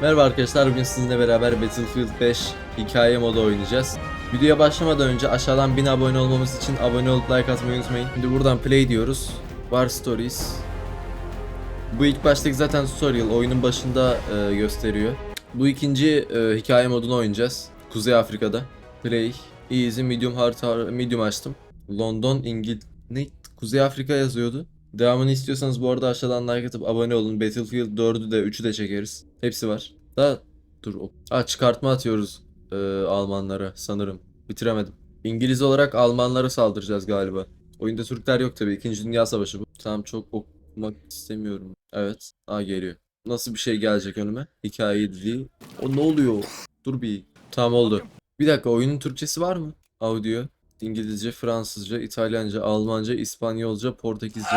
Merhaba arkadaşlar bugün sizinle beraber Battlefield 5 hikaye modu oynayacağız. Videoya başlamadan önce aşağıdan 1000 abone olmamız için abone olup like atmayı unutmayın. Şimdi buradan play diyoruz. War Stories. Bu ilk baştaki zaten tutorial oyunun başında e, gösteriyor. Bu ikinci e, hikaye modunu oynayacağız. Kuzey Afrika'da. Play. Easy, medium, hard, medium açtım. London, İngil... Kuzey Afrika yazıyordu. Devamını istiyorsanız bu arada aşağıdan like atıp abone olun. Battlefield 4'ü de 3'ü de çekeriz. Hepsi var. Da dur. Aa, çıkartma atıyoruz e, Almanlara sanırım. Bitiremedim. İngiliz olarak Almanlara saldıracağız galiba. Oyunda Türkler yok tabii. İkinci Dünya Savaşı bu. Tamam çok okumak istemiyorum. Evet. Aa geliyor. Nasıl bir şey gelecek önüme? Hikaye dili. O ne oluyor? Dur bir. Tamam oldu. Bir dakika oyunun Türkçesi var mı? Audio. İngilizce, Fransızca, İtalyanca, Almanca, İspanyolca, Portekizce.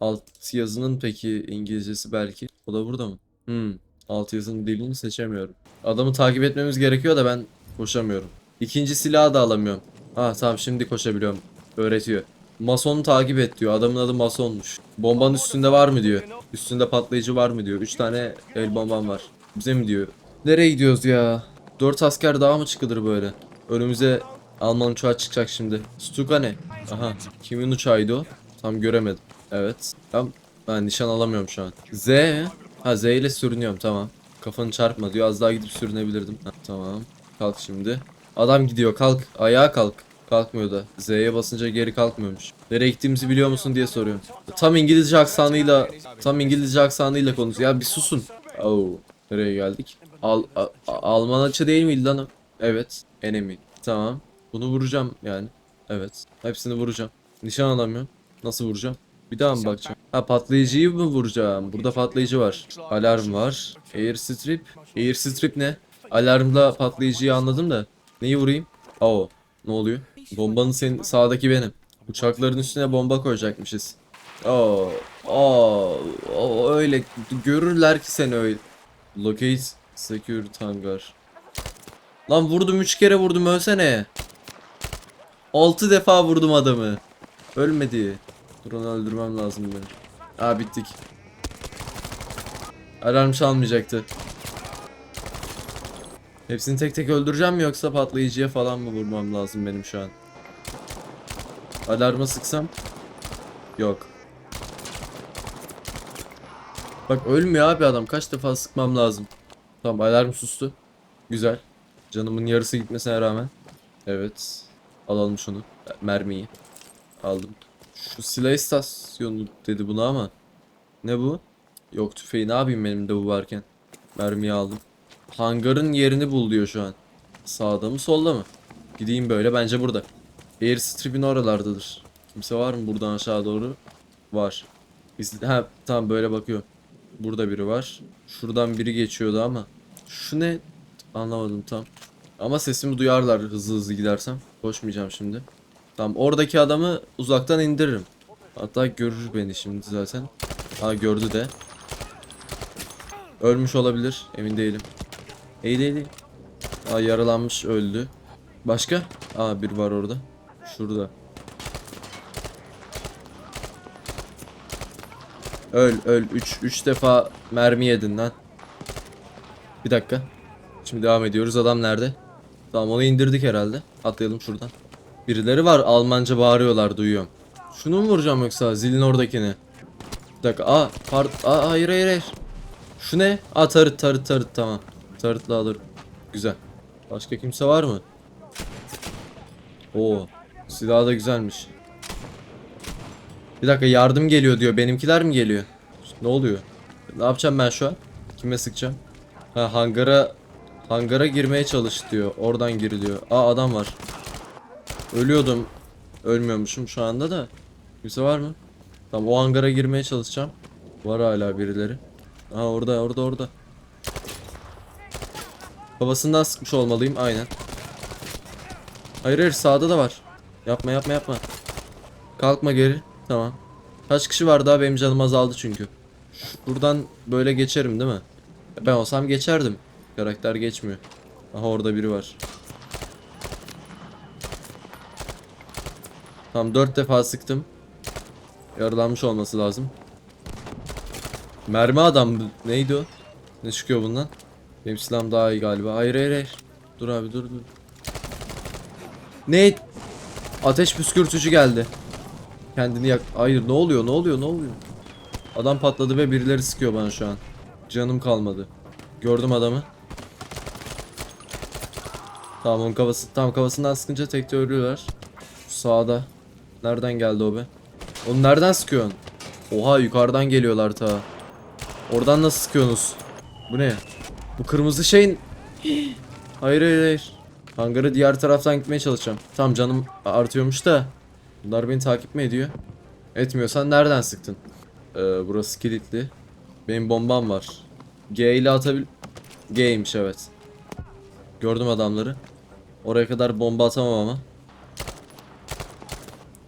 Alt yazının peki İngilizcesi belki. O da burada mı? Hmm. Alt yazının dilini seçemiyorum. Adamı takip etmemiz gerekiyor da ben koşamıyorum. İkinci silahı da alamıyorum. Ha tamam şimdi koşabiliyorum. Öğretiyor. Masonu takip et diyor. Adamın adı Masonmuş. Bombanın üstünde var mı diyor. Üstünde patlayıcı var mı diyor. 3 tane el bombam var. Bize mi diyor. Nereye gidiyoruz ya? 4 asker daha mı çıkılır böyle? Önümüze Alman uçağı çıkacak şimdi. Stuka ne? Aha. Kimin uçağıydı o? Tam göremedim. Evet. Ben, ben nişan alamıyorum şu an. Z? Ha Z ile sürünüyorum tamam. Kafanı çarpma diyor. Az daha gidip sürünebilirdim. Ha, tamam. Kalk şimdi. Adam gidiyor kalk. Ayağa kalk. Kalkmıyor da. Z'ye basınca geri kalkmıyormuş. Nereye gittiğimizi biliyor musun diye soruyorum. Tam İngilizce aksanıyla tam İngilizce aksanıyla konuşuyor. Ya bir susun. Oo. Nereye geldik? Al, a, a- Alman açı değil miydi lan? Evet. Enemy. Tamam. Bunu vuracağım yani. Evet. Hepsini vuracağım. Nişan alamıyorum. Nasıl vuracağım? Bir daha mı bakacağım? Ha patlayıcıyı mı vuracağım? Burada patlayıcı var. Alarm var. Airstrip. Airstrip ne? Alarmda patlayıcıyı anladım da. Neyi vurayım? Oo. Ne oluyor? Bombanın senin sağdaki benim. Uçakların üstüne bomba koyacakmışız. Oo. Oo. Oo öyle görürler ki seni öyle. Locate security hangar. Lan vurdum 3 kere vurdum ölsene. 6 defa vurdum adamı. Ölmedi. Dur öldürmem lazım benim. Aa bittik. Alarm çalmayacaktı. Hepsini tek tek öldüreceğim mi yoksa patlayıcıya falan mı vurmam lazım benim şu an? Alarma sıksam? Yok. Bak ölmüyor abi adam. Kaç defa sıkmam lazım. Tamam alarm sustu. Güzel. Canımın yarısı gitmesine rağmen. Evet. Alalım şunu. Mermiyi. Aldım. Şu silah istasyonu dedi buna ama. Ne bu? Yok tüfeği ne yapayım benim de bu varken. Mermiyi aldım. Hangarın yerini bul diyor şu an. Sağda mı solda mı? Gideyim böyle bence burada. Airstrip'in oralardadır. Kimse var mı buradan aşağı doğru? Var. Biz, ha tamam böyle bakıyor. Burada biri var. Şuradan biri geçiyordu ama. Şu ne? Anlamadım tam. Ama sesimi duyarlar hızlı hızlı gidersem. Koşmayacağım şimdi. Tamam oradaki adamı uzaktan indiririm. Hatta görür beni şimdi zaten. Ha gördü de. Ölmüş olabilir. Emin değilim. İyi değil. değil. Aa yaralanmış öldü. Başka? Aa bir var orada. Şurada. Öl öl 3 3 defa mermi yedin lan. Bir dakika. Şimdi devam ediyoruz. Adam nerede? Tamam onu indirdik herhalde. Atlayalım şuradan. Birileri var Almanca bağırıyorlar duyuyorum. Şunu mu vuracağım yoksa zilin oradakini? Bir dakika. Aa, pard Aa hayır hayır hayır. Şu ne? Aa tarıt tarıt tarıt tamam. Tarıtla alırım. Güzel. Başka kimse var mı? Oo. Silah da güzelmiş. Bir dakika yardım geliyor diyor. Benimkiler mi geliyor? Ne oluyor? Ne yapacağım ben şu an? Kime sıkacağım? Ha hangara hangara girmeye çalış diyor. Oradan giriliyor. Aa adam var. Ölüyordum. Ölmüyormuşum şu anda da. Kimse var mı? Tamam o hangara girmeye çalışacağım. Var hala birileri. Aa orada orada orada. Babasından sıkmış olmalıyım aynen. Hayır hayır sağda da var. Yapma yapma yapma. Kalkma geri. Tamam. Kaç kişi var daha benim canım azaldı çünkü. Buradan böyle geçerim değil mi? Ben olsam geçerdim. Karakter geçmiyor. Aha orada biri var. Tamam dört defa sıktım. Yaralanmış olması lazım. Mermi adam neydi o? Ne çıkıyor bundan? Benim silahım daha iyi galiba. Hayır hayır hayır. Dur abi dur dur. Ne? Ateş püskürtücü geldi. Kendini yak... Hayır ne oluyor ne oluyor ne oluyor? Adam patladı ve birileri sıkıyor bana şu an. Canım kalmadı. Gördüm adamı. Tamam onun kafası tam kafasından sıkınca tekte ölüyorlar. Sağda. Nereden geldi o be? Onu nereden sıkıyorsun? Oha yukarıdan geliyorlar ta. Oradan nasıl sıkıyorsunuz? Bu ne? Bu kırmızı şeyin... hayır hayır hayır. Hangarı diğer taraftan gitmeye çalışacağım. Tamam canım artıyormuş da. Bunlar beni takip mi ediyor? Etmiyorsan nereden sıktın? Ee, burası kilitli. Benim bombam var. G ile atabil... G'ymiş evet. Gördüm adamları. Oraya kadar bomba atamam ama.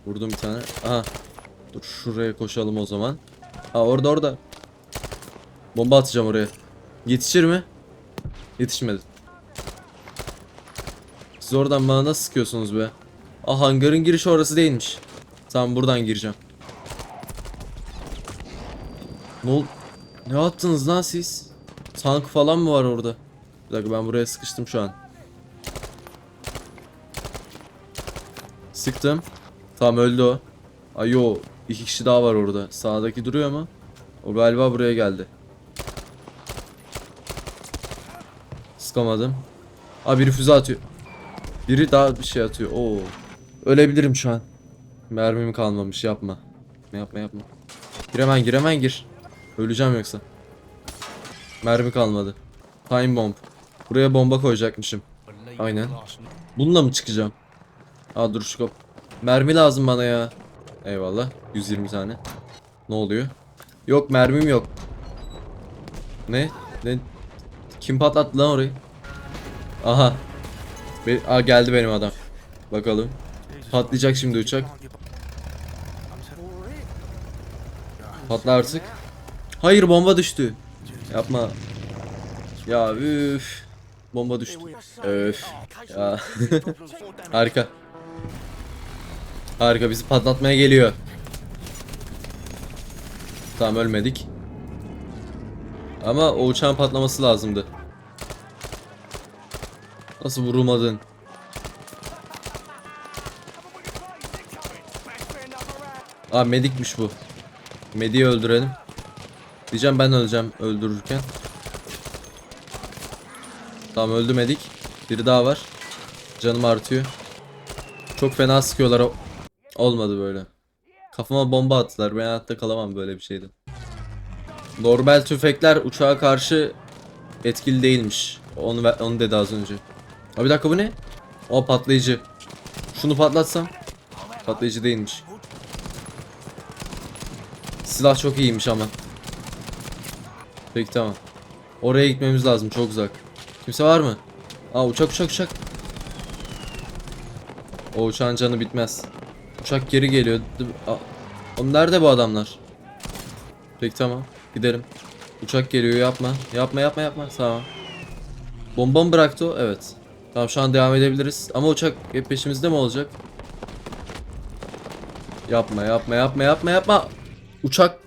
Vurdum bir tane. Aha. Dur şuraya koşalım o zaman. Ha orada orada. Bomba atacağım oraya. Yetişir mi? Yetişmedi. Siz oradan bana nasıl sıkıyorsunuz be? Ah hangarın girişi orası değilmiş. Tamam buradan gireceğim. Ne ol Ne yaptınız lan siz? Tank falan mı var orada? Bir dakika ben buraya sıkıştım şu an. Sıktım. Tamam öldü o. Ay yo iki kişi daha var orada. Sağdaki duruyor mu? O galiba buraya geldi. Sıkamadım. Aa biri füze atıyor. Biri daha bir şey atıyor. Oo. Ölebilirim şu an. Mermim kalmamış yapma. Yapma yapma. Gir hemen gir hemen gir. Öleceğim yoksa. Mermi kalmadı. Time bomb. Buraya bomba koyacakmışım. Aynen. Bununla mı çıkacağım? Aa dur şu kap. Mermi lazım bana ya. Eyvallah. 120 tane. Ne oluyor? Yok mermim yok. Ne? Ne? Kim patlattı lan orayı? Aha. Be Aa geldi benim adam. Bakalım. Patlayacak şimdi uçak. Patla artık. Hayır bomba düştü. Yapma. Ya üf. Bomba düştü. Öf. Ya. Harika. Harika bizi patlatmaya geliyor. Tamam ölmedik. Ama o uçağın patlaması lazımdı. Nasıl vurulmadın? Aa medikmiş bu. Medi'yi öldürelim. Diyeceğim ben öleceğim öldürürken. Tamam öldü medik. Biri daha var. Canım artıyor. Çok fena sıkıyorlar. o- Olmadı böyle. Kafama bomba attılar. Ben hayatta kalamam böyle bir şeyde. Normal tüfekler uçağa karşı etkili değilmiş. Onu onu dedi az önce. Abi bir dakika bu ne? O patlayıcı. Şunu patlatsam. Patlayıcı değilmiş. Silah çok iyiymiş ama. Peki tamam. Oraya gitmemiz lazım çok uzak. Kimse var mı? Aa uçak uçak uçak. O uçağın canı bitmez. Uçak geri geliyor. Oğlum nerede bu adamlar? Peki tamam. Gidelim. Uçak geliyor yapma. Yapma yapma yapma. Tamam. Bomba mı bıraktı o? Evet. Tamam şu an devam edebiliriz. Ama uçak hep peşimizde mi olacak? Yapma yapma yapma yapma yapma. Uçak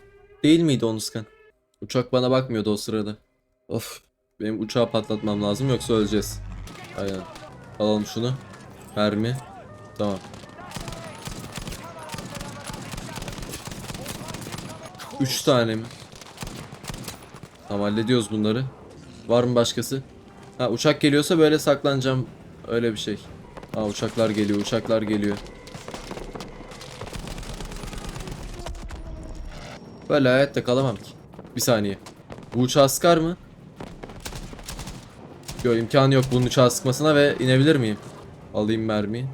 değil miydi onu? Uçak bana bakmıyordu o sırada. Of. Benim uçağı patlatmam lazım yoksa öleceğiz. Aynen. Alalım şunu. Mermi. Tamam. Üç tane mi? Tamam hallediyoruz bunları. Var mı başkası? Ha uçak geliyorsa böyle saklanacağım. Öyle bir şey. Ha uçaklar geliyor, uçaklar geliyor. Böyle hayatta kalamam ki. Bir saniye. Bu uçağı sıkar mı? Yok imkanı yok bunun uçağı sıkmasına ve inebilir miyim? Alayım mermiyi.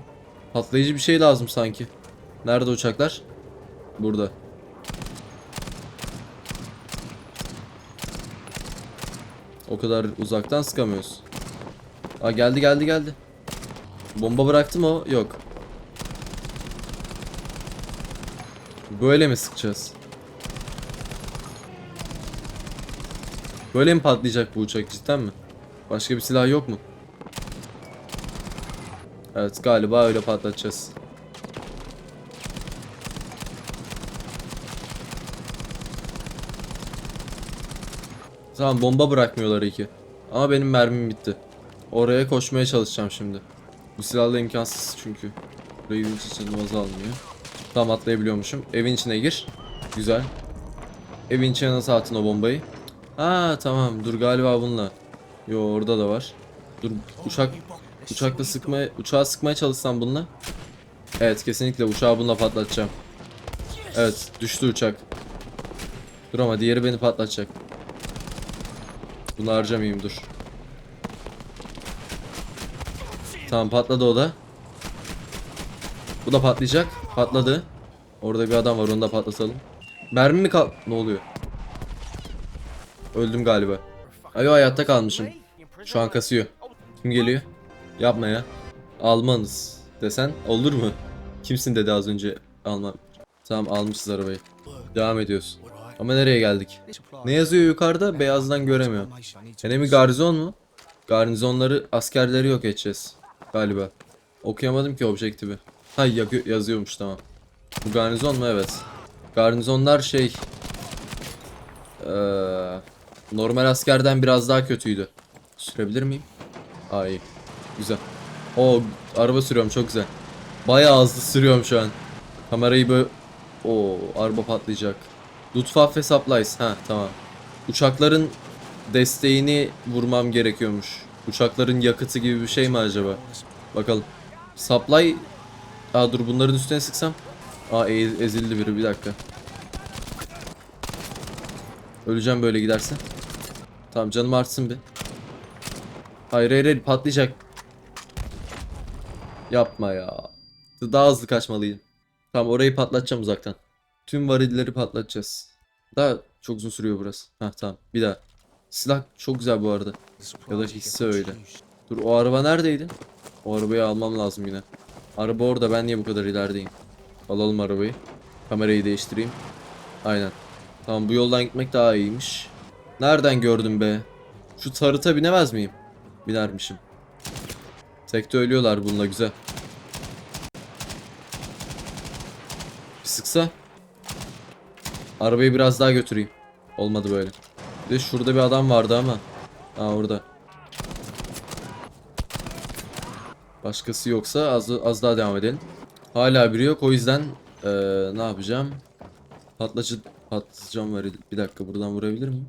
Patlayıcı bir şey lazım sanki. Nerede uçaklar? Burada. O kadar uzaktan sıkamıyoruz. Aa geldi geldi geldi. Bomba bıraktı mı o? Yok. Böyle mi sıkacağız? Böyle mi patlayacak bu uçak cidden mi? Başka bir silah yok mu? Evet galiba öyle patlatacağız. Tamam bomba bırakmıyorlar iki. Ama benim mermim bitti. Oraya koşmaya çalışacağım şimdi. Bu silahla imkansız çünkü. Burayı hiç canımız almıyor. Tam atlayabiliyormuşum. Evin içine gir. Güzel. Evin içine nasıl attın o bombayı? Ha tamam dur galiba bununla. Yo orada da var. Dur uçak uçakla sıkmaya uçağı sıkmaya çalışsam bununla. Evet kesinlikle uçağı bununla patlatacağım. Evet düştü uçak. Dur ama diğeri beni patlatacak. Bunu harcamayayım dur. Tamam patladı o da. Bu da patlayacak. Patladı. Orada bir adam var onu da patlatalım. Mermi mi kal... Ne oluyor? Öldüm galiba. Ayo hayatta kalmışım. Şu an kasıyor. Kim geliyor? Yapma ya. Almanız desen olur mu? Kimsin dedi az önce Alman. Tamam almışız arabayı. Devam ediyoruz. Ama nereye geldik? Ne yazıyor yukarıda? Beyazdan göremiyorum. Enemy garizon mu? Garnizonları, askerleri yok edeceğiz. Galiba. Okuyamadım ki objektifi. Ha yazıyormuş tamam. Bu garnizon mu? Evet. Garnizonlar şey... Eee... normal askerden biraz daha kötüydü. Sürebilir miyim? Aa iyi. Güzel. O araba sürüyorum çok güzel. Bayağı hızlı sürüyorum şu an. Kamerayı böyle... O araba patlayacak. Luftwaffe supplies. Ha tamam. Uçakların desteğini vurmam gerekiyormuş. Uçakların yakıtı gibi bir şey mi acaba? Bakalım. Supply... Aa dur bunların üstüne sıksam. Aa e- ezildi biri bir dakika. Öleceğim böyle giderse. Tamam canım artsın bir. Hayır hayır hayır patlayacak. Yapma ya. Daha hızlı kaçmalıyım. Tamam orayı patlatacağım uzaktan. Tüm varilleri patlatacağız. Daha çok uzun sürüyor burası. Hah tamam bir daha. Silah çok güzel bu arada. Ya da hisse öyle. Dur o araba neredeydi? O arabayı almam lazım yine. Araba orada ben niye bu kadar ilerideyim? Alalım arabayı. Kamerayı değiştireyim. Aynen. Tamam bu yoldan gitmek daha iyiymiş. Nereden gördüm be? Şu tarıta binemez miyim? Binermişim. Tekte ölüyorlar bununla güzel. Bir sıksa. Arabayı biraz daha götüreyim. Olmadı böyle. Bir de şurada bir adam vardı ama. Ha orada. Başkası yoksa az, az daha devam edelim. Hala biri yok o yüzden eee, ne yapacağım? Patlatıcı patlayacağım var. Bir dakika buradan vurabilir miyim?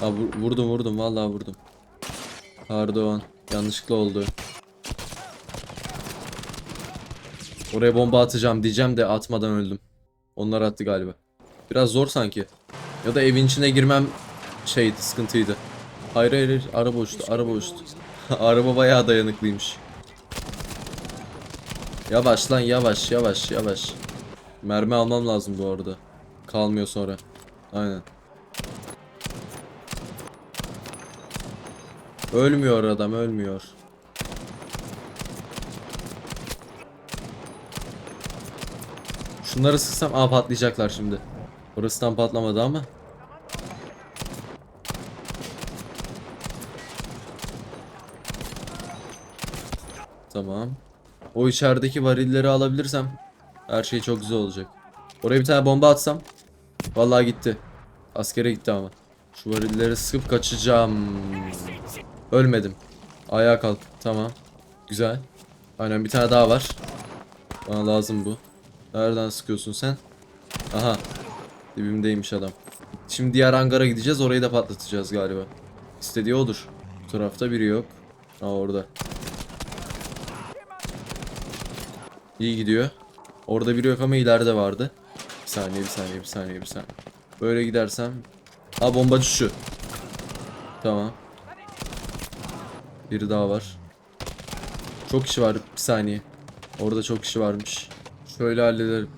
Ha vur- vurdum vurdum vallahi vurdum. Pardon yanlışlıkla oldu. Oraya bomba atacağım diyeceğim de atmadan öldüm. Onlar attı galiba. Biraz zor sanki. Ya da evin içine girmem şeydi sıkıntıydı. Hayır hayır, hayır. araba uçtu araba uçtu. araba bayağı dayanıklıymış. Yavaş lan yavaş yavaş yavaş. Mermi almam lazım bu arada. Kalmıyor sonra. Aynen. Ölmüyor adam ölmüyor. Şunları sıksam aa patlayacaklar şimdi. Orası tam patlamadı ama. Tamam. O içerideki varilleri alabilirsem her şey çok güzel olacak. Oraya bir tane bomba atsam vallahi gitti. Askere gitti ama. Şu varilleri sıkıp kaçacağım. Ölmedim. Ayağa kalk. Tamam. Güzel. Aynen bir tane daha var. Bana lazım bu. Nereden sıkıyorsun sen? Aha. Dibimdeymiş adam. Şimdi diğer hangara gideceğiz. Orayı da patlatacağız galiba. İstediği odur. Bu tarafta biri yok. Aa orada. İyi gidiyor. Orada biri yok ama ileride vardı. Bir saniye bir saniye bir saniye bir saniye. Böyle gidersem. Ha bombacı şu. Tamam. Biri daha var. Çok kişi var. Bir saniye. Orada çok kişi varmış. Şöyle hallederim.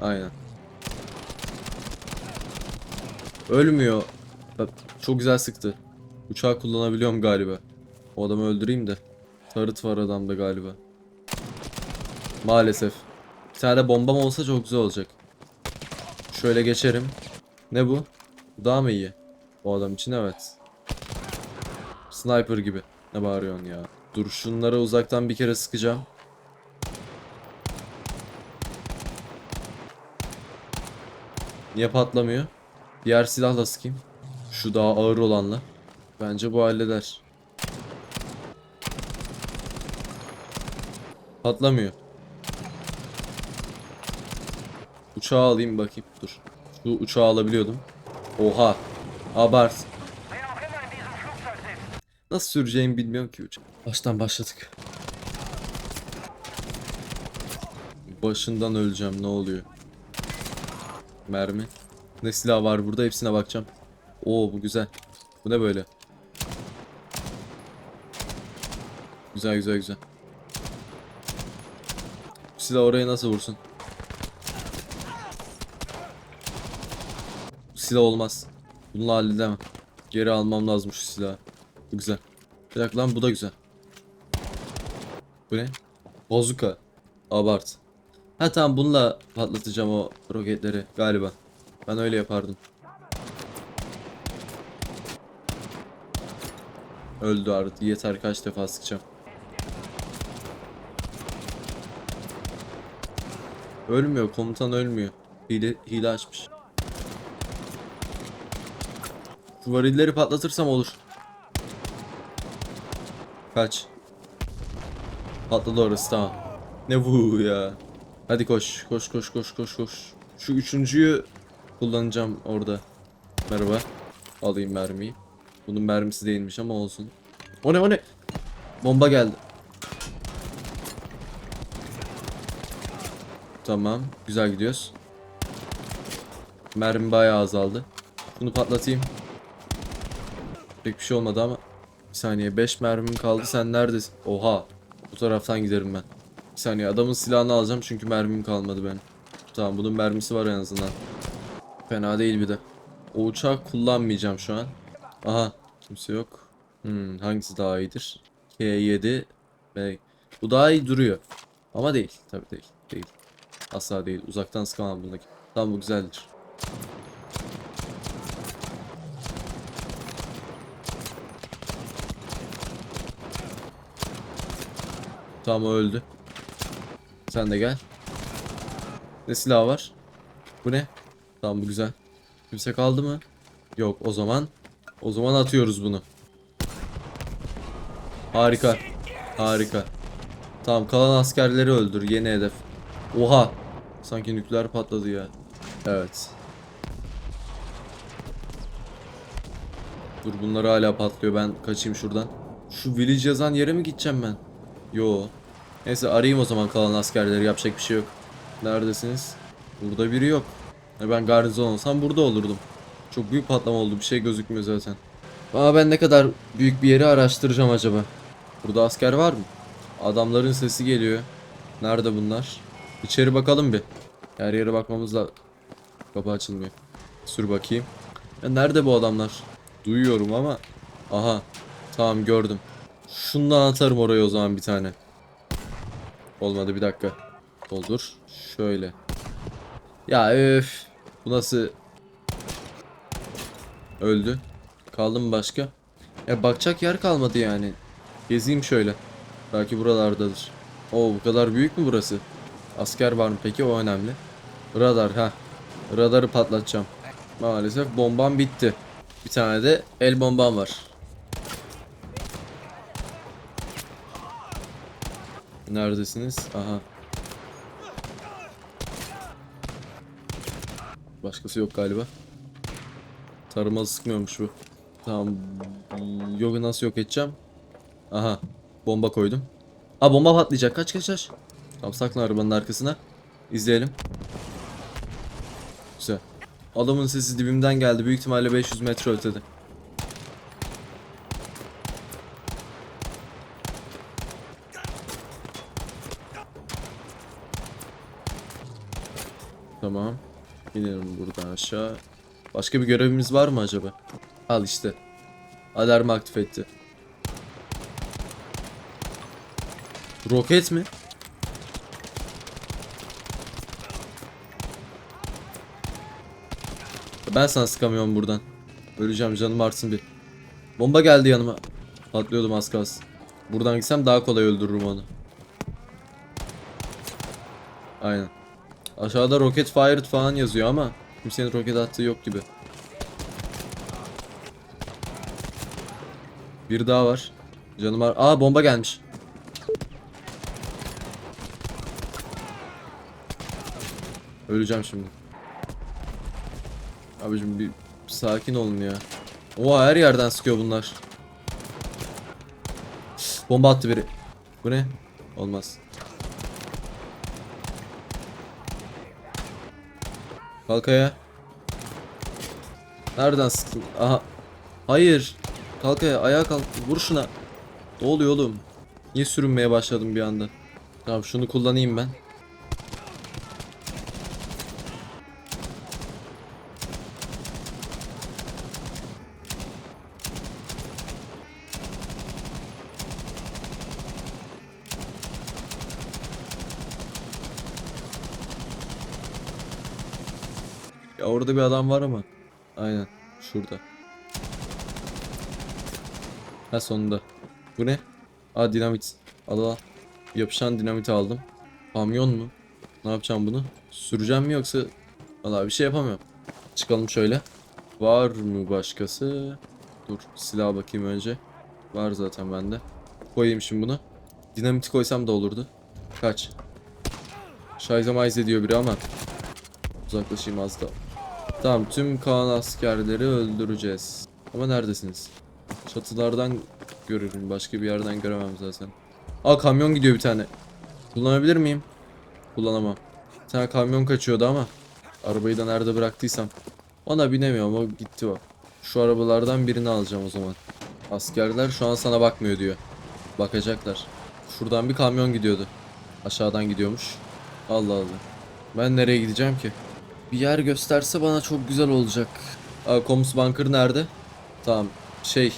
Aynen. Ölmüyor. Çok güzel sıktı. Uçağı kullanabiliyorum galiba. O adamı öldüreyim de. Tarıt var adamda galiba. Maalesef. Bir tane bombam olsa çok güzel olacak. Şöyle geçerim. Ne bu? Bu daha mı iyi? O adam için evet. Sniper gibi. Ne bağırıyorsun ya? Dur şunlara uzaktan bir kere sıkacağım. Niye patlamıyor? Diğer silahla sıkayım. Şu daha ağır olanla. Bence bu halleder. Patlamıyor. Uçağı alayım bakayım. Dur. Şu uçağı alabiliyordum. Oha. Abart. Nasıl süreceğimi bilmiyorum ki uçağı. Baştan başladık. Başından öleceğim ne oluyor? Mermi. Ne silah var burada hepsine bakacağım. Oo bu güzel. Bu ne böyle? Güzel güzel güzel. Bu silah oraya nasıl vursun? Bu silah olmaz. Bununla halledemem. Geri almam lazım şu silahı. Bu güzel. Bir lan bu da güzel. Bu ne? Bazuka. Abart. Ha tamam bununla patlatacağım o roketleri galiba. Ben öyle yapardım. Öldü artık. Yeter kaç defa sıkacağım. Ölmüyor. Komutan ölmüyor. Hile, hile açmış. Şu varilleri patlatırsam olur. Kaç. Patladı orası tamam. Ne bu ya. Hadi koş. Koş koş koş koş koş. Şu üçüncüyü kullanacağım orada. Merhaba. Alayım mermiyi. Bunun mermisi değilmiş ama olsun. O ne o ne? Bomba geldi. Tamam. Güzel gidiyoruz. Mermi bayağı azaldı. Bunu patlatayım. Pek bir şey olmadı ama. Bir saniye 5 mermim kaldı. Sen neredesin? Oha. Bu taraftan giderim ben. Bir saniye adamın silahını alacağım çünkü mermim kalmadı benim. Tamam bunun mermisi var en azından. Fena değil bir de. O uçağı kullanmayacağım şu an. Aha kimse yok. Hmm, hangisi daha iyidir? K7 ve bu daha iyi duruyor. Ama değil. Tabii değil. Değil. Asla değil. Uzaktan sıkamam bundaki. Tamam bu güzeldir. Tamam öldü. Sen de gel. Ne silah var? Bu ne? Tamam bu güzel. Kimse kaldı mı? Yok o zaman. O zaman atıyoruz bunu. Harika. Harika. Tamam kalan askerleri öldür. Yeni hedef. Oha. Sanki nükleer patladı ya. Evet. Dur bunlar hala patlıyor. Ben kaçayım şuradan. Şu village yazan yere mi gideceğim ben? Yo. Neyse arayayım o zaman kalan askerleri. Yapacak bir şey yok. Neredesiniz? Burada biri yok. Ya Ben garnizon olsam burada olurdum. Çok büyük patlama oldu. Bir şey gözükmüyor zaten. Aa ben ne kadar büyük bir yeri araştıracağım acaba. Burada asker var mı? Adamların sesi geliyor. Nerede bunlar? İçeri bakalım bir. Her yere bakmamız da kapı açılmıyor. Sür bakayım. Ya nerede bu adamlar? Duyuyorum ama. Aha. Tamam gördüm. Şundan atarım oraya o zaman bir tane. Olmadı bir dakika. Doldur. Şöyle. Ya öf. Bu nasıl? Öldü. Kaldı mı başka? Ya bakacak yer kalmadı yani. Gezeyim şöyle. Belki buralardadır. Oo bu kadar büyük mü burası? Asker var mı peki o önemli. Radar ha. Radarı patlatacağım. Maalesef bombam bitti. Bir tane de el bombam var. Neredesiniz? Aha. Başkası yok galiba. Tarımalı sıkmıyormuş bu. Tamam. Yok nasıl yok edeceğim? Aha. Bomba koydum. Ha bomba patlayacak. Kaç kaç kaç. Tamam saklan arabanın arkasına. İzleyelim. Güzel. Adamın sesi dibimden geldi. Büyük ihtimalle 500 metre ötede. Tamam. İnelim buradan aşağı. Başka bir görevimiz var mı acaba? Al işte. Alarmı aktif etti. Roket mi? Ben sana sıkamıyorum buradan. Öleceğim canım artsın bir. Bomba geldi yanıma. Patlıyordum az kalsın. Buradan gitsem daha kolay öldürürüm onu. Aynen. Aşağıda roket fired falan yazıyor ama kimsenin roket attığı yok gibi. Bir daha var. Canım var. Aa bomba gelmiş. Öleceğim şimdi. Abicim bir sakin olun ya. Oha her yerden sıkıyor bunlar. Bomba attı biri. Bu ne? Olmaz. Kalk ayağa. Nereden sıktın? Aha. Hayır. Kalk ayağa. Ayağa kalk. Vur şuna. Ne oluyor oğlum? Niye sürünmeye başladım bir anda? Tamam şunu kullanayım ben. Ya orada bir adam var ama. Aynen. Şurada. Ha sonunda. Bu ne? Aa dinamit. Al al. Yapışan dinamiti aldım. Kamyon mu? Ne yapacağım bunu? Süreceğim mi yoksa? Valla bir şey yapamıyorum. Çıkalım şöyle. Var mı başkası? Dur silah bakayım önce. Var zaten bende. Koyayım şimdi bunu. Dinamiti koysam da olurdu. Kaç. Şayzamayz ediyor biri ama. Uzaklaşayım az da. Tamam tüm Kaan askerleri öldüreceğiz. Ama neredesiniz? Çatılardan görürüm. Başka bir yerden göremem zaten. Aa kamyon gidiyor bir tane. Kullanabilir miyim? Kullanamam. Bir tane kamyon kaçıyordu ama. Arabayı da nerede bıraktıysam. Ona binemiyorum o gitti o. Şu arabalardan birini alacağım o zaman. Askerler şu an sana bakmıyor diyor. Bakacaklar. Şuradan bir kamyon gidiyordu. Aşağıdan gidiyormuş. Allah Allah. Ben nereye gideceğim ki? Bir yer gösterse bana çok güzel olacak. Aa, Coms Bunker nerede? Tamam. Şey.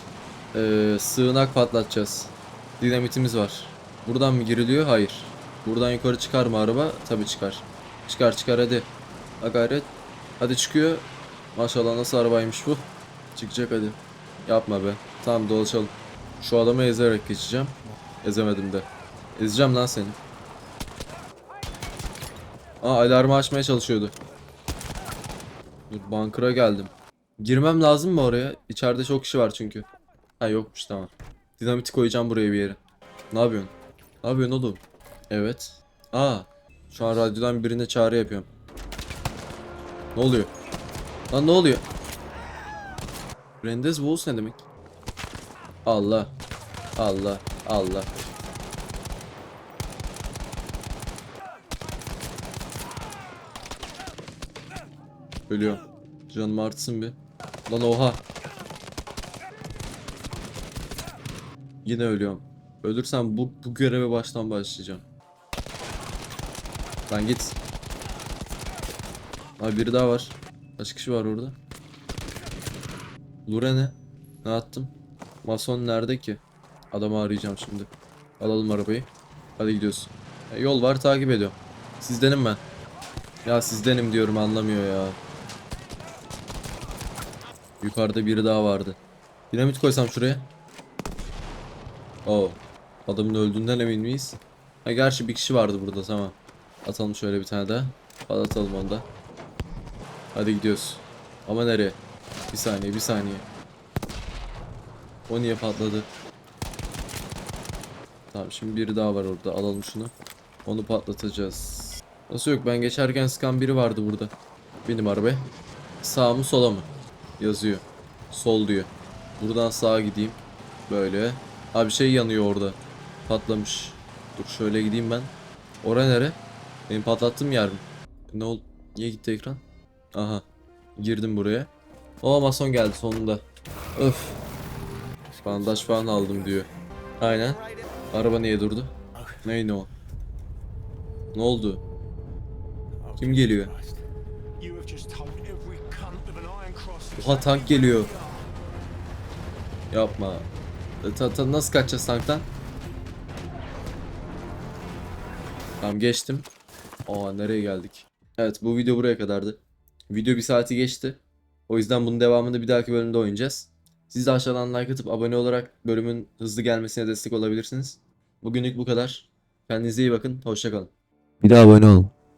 eee, sığınak patlatacağız. Dinamitimiz var. Buradan mı giriliyor? Hayır. Buradan yukarı çıkar mı araba? Tabii çıkar. Çıkar çıkar hadi. Ha gayret. Hadi çıkıyor. Maşallah nasıl arabaymış bu. Çıkacak hadi. Yapma be. Tamam dolaşalım. Şu adamı ezerek geçeceğim. Ezemedim de. Ezeceğim lan seni. Aa alarmı açmaya çalışıyordu. Dur bankıra geldim. Girmem lazım mı oraya? İçeride çok kişi var çünkü. Ha yokmuş tamam. Dinamiti koyacağım buraya bir yere. Ne yapıyorsun? Ne yapıyorsun oğlum? Evet. Aa. Şu an radyodan birine çağrı yapıyorum. Ne oluyor? Lan ne oluyor? Rendez Walls ne demek? Allah. Allah. Allah. Ölüyorum. Canım artsın bir. Lan oha. Yine ölüyorum. Ölürsem bu, bu göreve baştan başlayacağım. Lan git. Abi biri daha var. Kaç kişi var orada? Lure ne? Ne attım? Mason nerede ki? Adamı arayacağım şimdi. Alalım arabayı. Hadi gidiyoruz. E, yol var takip ediyorum. Sizdenim ben. Ya sizdenim diyorum anlamıyor ya. Yukarıda biri daha vardı. Dinamit koysam şuraya. Oo. Adamın öldüğünden emin miyiz? Ha gerçi bir kişi vardı burada tamam. Atalım şöyle bir tane daha. Patlatalım onu da. Hadi gidiyoruz. Ama nereye? Bir saniye bir saniye. O niye patladı? Tamam şimdi biri daha var orada. Alalım şunu. Onu patlatacağız. Nasıl yok ben geçerken sıkan biri vardı burada. Benim araba. Sağ mı sola mı? Yazıyor. Sol diyor. Buradan sağa gideyim. Böyle. Abi şey yanıyor orada. Patlamış. Dur şöyle gideyim ben. Ora nere? Benim patlattığım yer mi? Ne oldu? Niye gitti ekran? Aha. Girdim buraya. O mason geldi sonunda. Öf. Bandaj falan aldım diyor. Aynen. Araba niye durdu? Neydi o? Ne oldu? Kim geliyor? Oha tank geliyor. Yapma. E, Ta, ta, nasıl kaçacağız tanktan? Tamam geçtim. Aa nereye geldik? Evet bu video buraya kadardı. Video bir saati geçti. O yüzden bunun devamını bir dahaki bölümde oynayacağız. Siz de aşağıdan like atıp abone olarak bölümün hızlı gelmesine destek olabilirsiniz. Bugünlük bu kadar. Kendinize iyi bakın. Hoşçakalın. Bir daha abone olun.